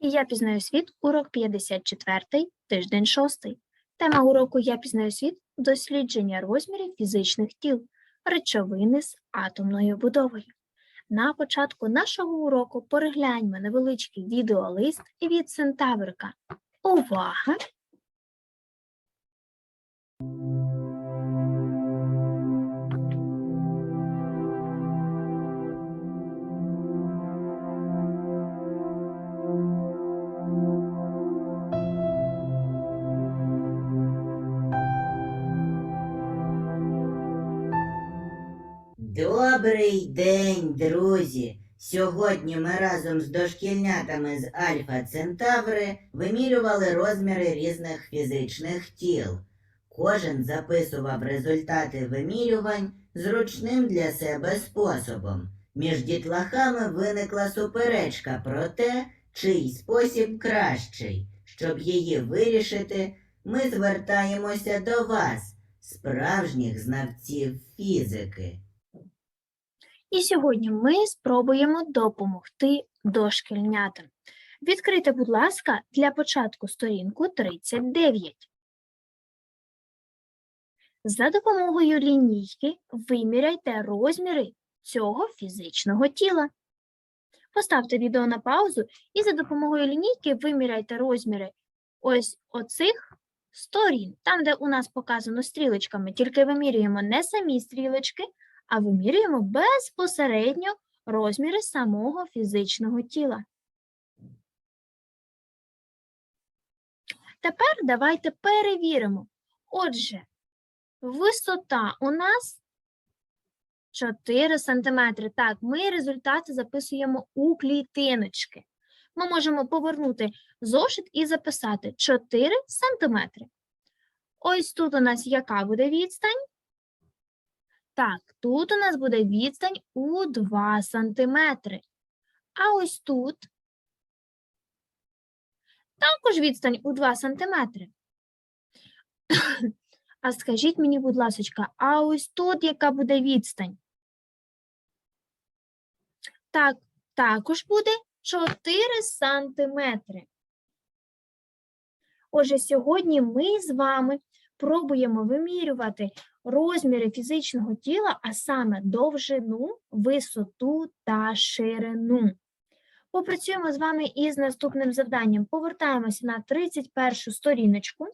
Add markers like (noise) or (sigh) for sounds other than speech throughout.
І я пізнаю світ, урок 54, тиждень 6. Тема уроку Я пізнаю світ дослідження розмірів фізичних тіл, речовини з атомною будовою. На початку нашого уроку перегляньмо невеличкий відеолист від Центаврика. Увага! Добрий день, друзі! Сьогодні ми разом з дошкільнятами з Альфа Центаври вимірювали розміри різних фізичних тіл. Кожен записував результати вимірювань зручним для себе способом. Між дітлахами виникла суперечка про те, чий спосіб кращий. Щоб її вирішити, ми звертаємося до вас, справжніх знавців фізики. І сьогодні ми спробуємо допомогти дошкільнятам. Відкрийте, будь ласка, для початку сторінку 39. За допомогою лінійки виміряйте розміри цього фізичного тіла. Поставте відео на паузу і за допомогою лінійки виміряйте розміри ось оцих сторін, там, де у нас показано стрілочками, тільки вимірюємо не самі стрілочки, а вимірюємо безпосередньо розміри самого фізичного тіла. Тепер давайте перевіримо. Отже, висота у нас 4 см. Так, ми результати записуємо у клітиночки. Ми можемо повернути зошит і записати 4 см. Ось тут у нас яка буде відстань? Так, тут у нас буде відстань у 2 сантиметри. А ось тут також відстань у 2 сантиметри. (coughs) А скажіть мені, будь ласка, а ось тут яка буде відстань? Так, також буде 4 сантиметри. Отже, сьогодні ми з вами пробуємо вимірювати розміри фізичного тіла, а саме довжину, висоту та ширину. Попрацюємо з вами із наступним завданням. Повертаємося на 31 сторіночку.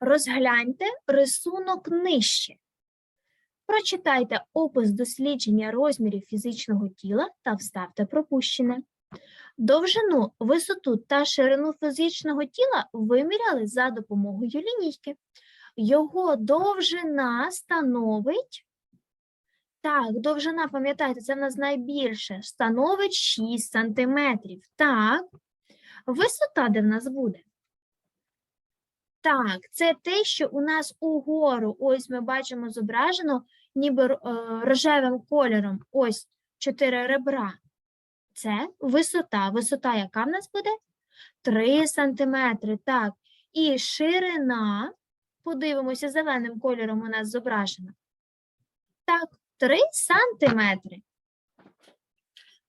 Розгляньте рисунок нижче. Прочитайте опис дослідження розмірів фізичного тіла та вставте пропущене. Довжину, висоту та ширину фізичного тіла виміряли за допомогою лінійки. Його довжина становить. Так, довжина, пам'ятаєте, це в нас найбільше, становить 6 см. Так, висота де в нас буде? Так, це те, що у нас угору, ось ми бачимо зображено ніби е, рожевим кольором, ось 4 ребра. Це висота. Висота, яка в нас буде? 3 сантиметри. Так, і ширина, подивимося, зеленим кольором у нас зображена. Так, 3 сантиметри.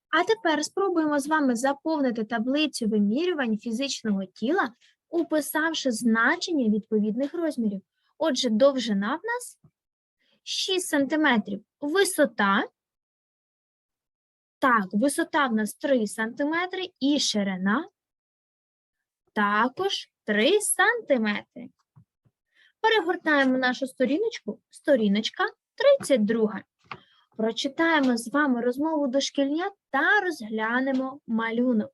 А тепер спробуємо з вами заповнити таблицю вимірювань фізичного тіла, уписавши значення відповідних розмірів. Отже, довжина в нас 6 сантиметрів. Висота. Так, висота в нас 3 сантиметри і ширина також 3 сантиметри. Перегортаємо нашу сторіночку, сторіночка 32. Прочитаємо з вами розмову дошкільнят та розглянемо малюнок.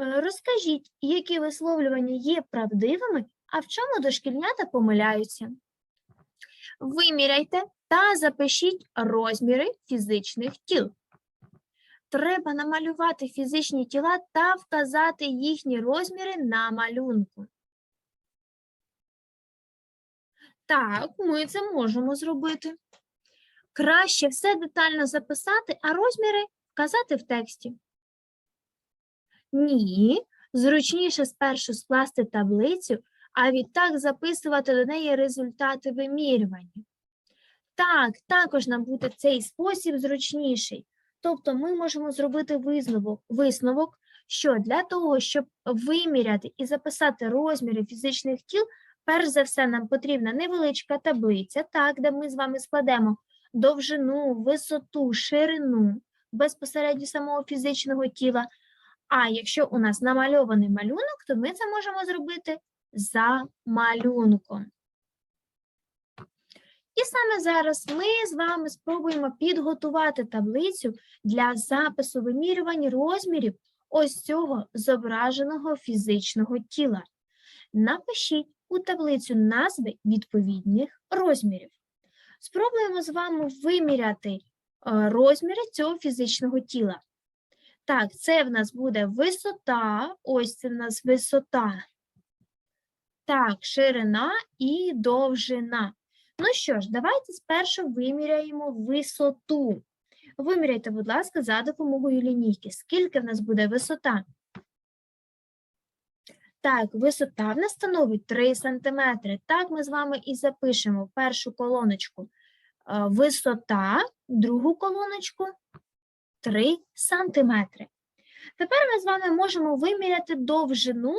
Е, Розкажіть, які висловлювання є правдивими, а в чому дошкільнята помиляються. Виміряйте та запишіть розміри фізичних тіл. Треба намалювати фізичні тіла та вказати їхні розміри на малюнку. Так, ми це можемо зробити. Краще все детально записати, а розміри вказати в тексті. Ні, зручніше спершу скласти таблицю, а відтак записувати до неї результати вимірювання. Так, також нам буде цей спосіб зручніший. Тобто ми можемо зробити висновок, висновок, що для того, щоб виміряти і записати розміри фізичних тіл, перш за все нам потрібна невеличка таблиця, так, де ми з вами складемо довжину, висоту, ширину безпосередньо самого фізичного тіла. А якщо у нас намальований малюнок, то ми це можемо зробити за малюнком. І саме зараз ми з вами спробуємо підготувати таблицю для запису вимірювань розмірів ось цього зображеного фізичного тіла. Напишіть у таблицю назви відповідних розмірів. Спробуємо з вами виміряти е, розміри цього фізичного тіла. Так, це в нас буде висота, ось це в нас висота. Так, ширина і довжина. Ну що ж, давайте спершу виміряємо висоту. Виміряйте, будь ласка, за допомогою лінійки. Скільки в нас буде висота? Так, висота в нас становить 3 см. Так, ми з вами і запишемо першу колоночку. е, Висота, другу колоночку 3 см. Тепер ми з вами можемо виміряти довжину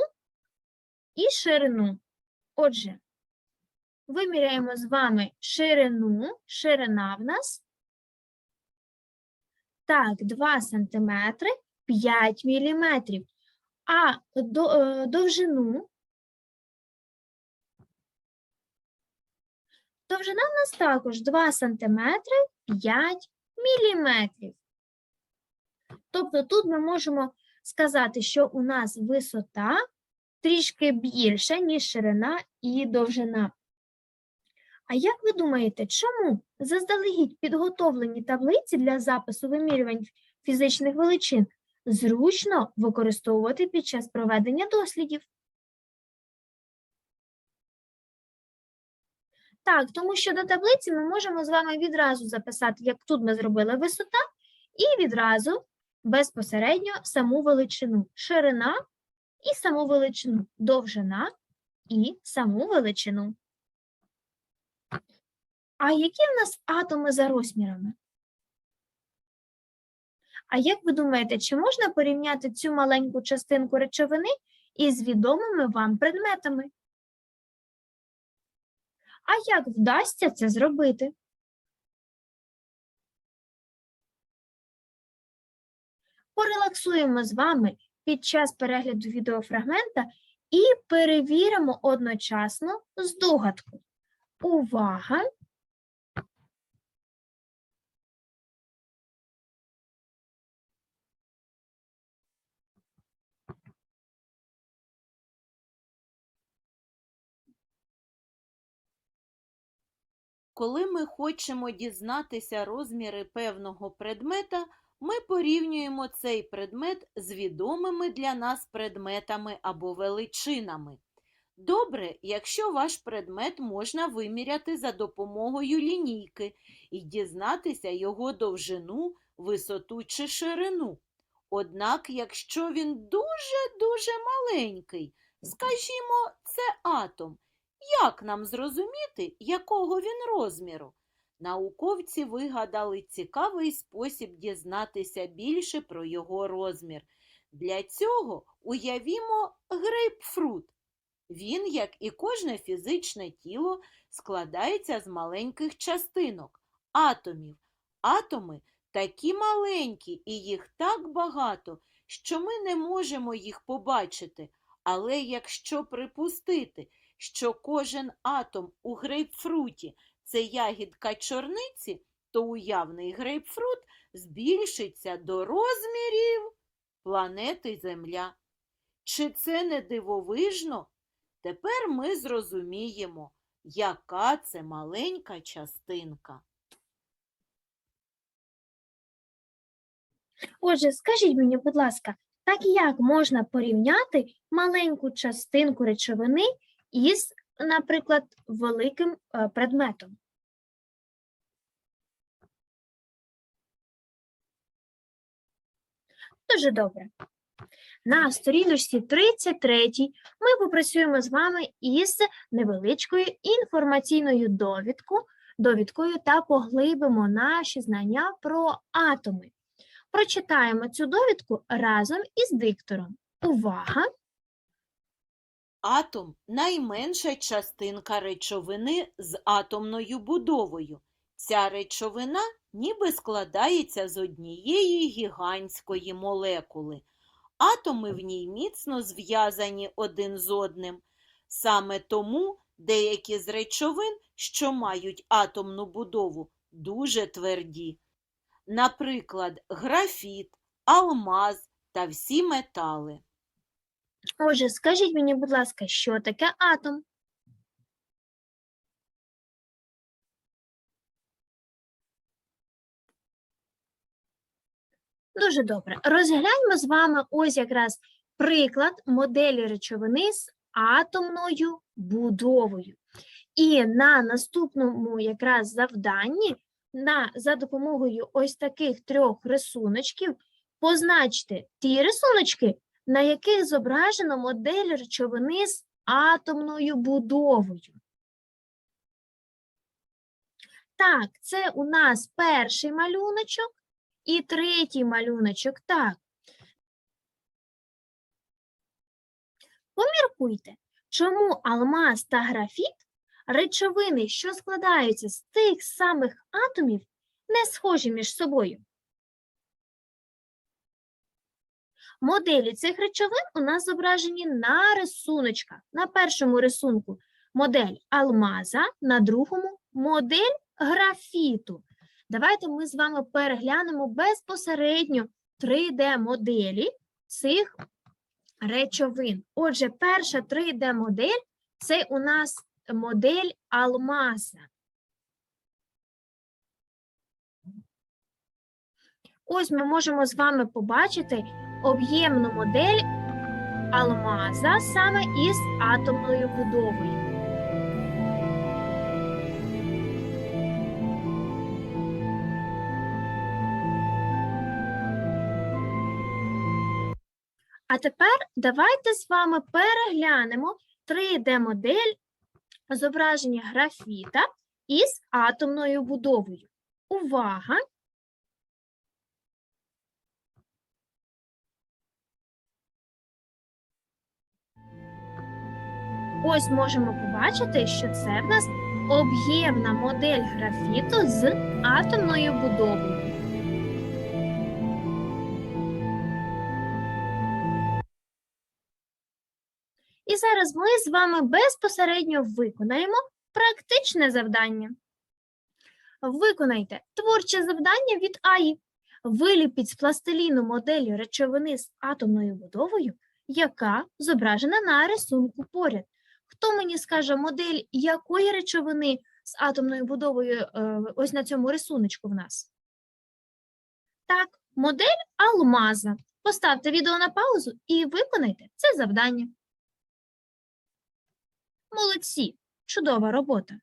і ширину. Отже, виміряємо з вами ширину. Ширина в нас. Так, 2 см, 5 мм. А е, довжину. Довжина в нас також 2 см, 5 мм. Тобто тут ми можемо сказати, що у нас висота трішки більша, ніж ширина і довжина. А як ви думаєте, чому заздалегідь підготовлені таблиці для запису вимірювань фізичних величин зручно використовувати під час проведення дослідів? Так, тому що до таблиці ми можемо з вами відразу записати, як тут ми зробили висота, і відразу безпосередньо саму величину, ширина і саму величину, довжина і саму величину. А які в нас атоми за розмірами? А як ви думаєте, чи можна порівняти цю маленьку частинку речовини із відомими вам предметами? А як вдасться це зробити? Порелаксуємо з вами під час перегляду відеофрагмента і перевіримо одночасно здогадку. Увага! Коли ми хочемо дізнатися розміри певного предмета, ми порівнюємо цей предмет з відомими для нас предметами або величинами. Добре, якщо ваш предмет можна виміряти за допомогою лінійки і дізнатися його довжину, висоту чи ширину. Однак, якщо він дуже-дуже маленький, скажімо, це атом, як нам зрозуміти, якого він розміру? Науковці вигадали цікавий спосіб дізнатися більше про його розмір. Для цього уявімо грейпфрут. Він, як і кожне фізичне тіло, складається з маленьких частинок, атомів. Атоми такі маленькі і їх так багато, що ми не можемо їх побачити. Але якщо припустити, що кожен атом у грейпфруті це ягідка чорниці, то уявний грейпфрут збільшиться до розмірів планети Земля. Чи це не дивовижно? Тепер ми зрозуміємо, яка це маленька частинка. Отже, скажіть мені, будь ласка, так як можна порівняти маленьку частинку речовини із, наприклад, великим е, предметом? Дуже добре. На сторіночці 33 ми попрацюємо з вами із невеличкою інформаційною довідку, довідкою та поглибимо наші знання про атоми. Прочитаємо цю довідку разом із диктором. Увага! Атом найменша частинка речовини з атомною будовою. Ця речовина ніби складається з однієї гігантської молекули. Атоми в ній міцно зв'язані один з одним. Саме тому деякі з речовин, що мають атомну будову, дуже тверді. Наприклад, графіт, алмаз та всі метали. Отже, скажіть мені, будь ласка, що таке атом? Дуже добре. Розгляньмо з вами ось якраз приклад моделі речовини з атомною будовою. І на наступному якраз завданні на, за допомогою ось таких трьох рисуночків позначте ті рисуночки, на яких зображено модель речовини з атомною будовою. Так, це у нас перший малюночок і третій малюночок. Так. Поміркуйте, чому алмаз та графіт речовини, що складаються з тих самих атомів, не схожі між собою. Моделі цих речовин у нас зображені на рисуночках. На першому рисунку модель алмаза, на другому модель графіту. Давайте ми з вами переглянемо безпосередньо 3D-моделі цих речовин. Отже, перша 3D-модель це у нас модель алмаза. Ось ми можемо з вами побачити об'ємну модель алмаза саме із атомною будовою. А тепер давайте з вами переглянемо 3D-модель зображення графіта із атомною будовою. Увага! Ось можемо побачити, що це в нас об'ємна модель графіту з атомною будовою. І зараз ми з вами безпосередньо виконаємо практичне завдання. Виконайте творче завдання від АІ. Виліпіть з пластиліну моделі речовини з атомною будовою, яка зображена на рисунку поряд. Хто мені скаже модель якої речовини з атомною будовою е, ось на цьому рисуночку в нас? Так, модель алмаза. Поставте відео на паузу і виконайте це завдання. Молодці! Чудова робота!